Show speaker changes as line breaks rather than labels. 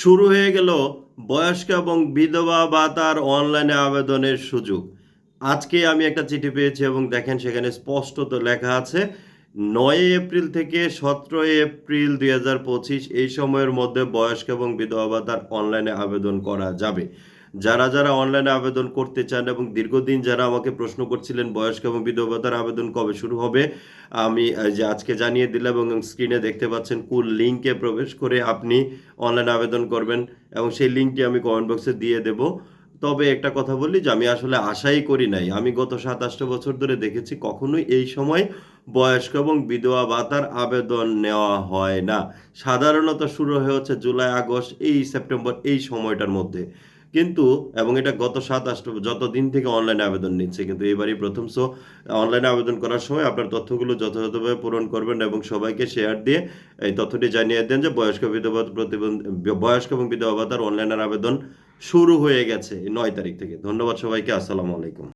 শুরু হয়ে গেল বয়স্ক এবং বিধবা ভাতার অনলাইনে আবেদনের সুযোগ। আজকে আমি একটা চিঠি পেয়েছি এবং দেখেন সেখানে স্পষ্টত লেখা আছে, নয় এপ্রিল থেকে সতেরোই এপ্রিল দুই হাজার পঁচিশ এই সময়ের মধ্যে বয়স্ক এবং বিধবা ভাতার অনলাইনে আবেদন করা যাবে। যারা যারা অনলাইনে আবেদন করতে চান এবং দীর্ঘদিন যারা আমাকে প্রশ্ন করছিলেন বয়স্ক এবং বিধবা ভাতার আবেদন কবে শুরু হবে, আমি যে আজকে জানিয়ে দিলাম এবং স্ক্রিনে দেখতে পাচ্ছেন কুল লিঙ্কে প্রবেশ করে আপনি অনলাইন আবেদন করবেন এবং সেই লিঙ্কটি আমি কমেন্ট বক্সে দিয়ে দেব। তবে একটা কথা বলি যে আমি আসলে আশাই করি নাই। আমি গত সাত আটটা বছর ধরে দেখেছি কখনোই এই সময় বয়স্ক এবং বিধবা ভাতার আবেদন নেওয়া হয় না। সাধারণত শুরু হয়ে হচ্ছে জুলাই, আগস্ট, এই সেপ্টেম্বর এই সময়টার মধ্যে। কিন্তু, এবং এটা গত সাত আষ্ট, যত দিন থেকে অনলাইনে আবেদন নিচ্ছে, কিন্তু এবারই প্রথম সো অনলাইনে আবেদন করার সময় আপনার তথ্যগুলো যথাযথভাবে পূরণ করবেন এবং সবাইকে শেয়ার দিয়ে এই তথ্যটি জানিয়ে দেন যে বয়স্ক বিধবা প্রতিবন্ধী, বয়স্ক এবং বিধবা ভাতার অনলাইনের আবেদন শুরু হয়ে গেছে নয় তারিখ থেকে। ধন্যবাদ সবাইকে, আসসালামু আলাইকুম।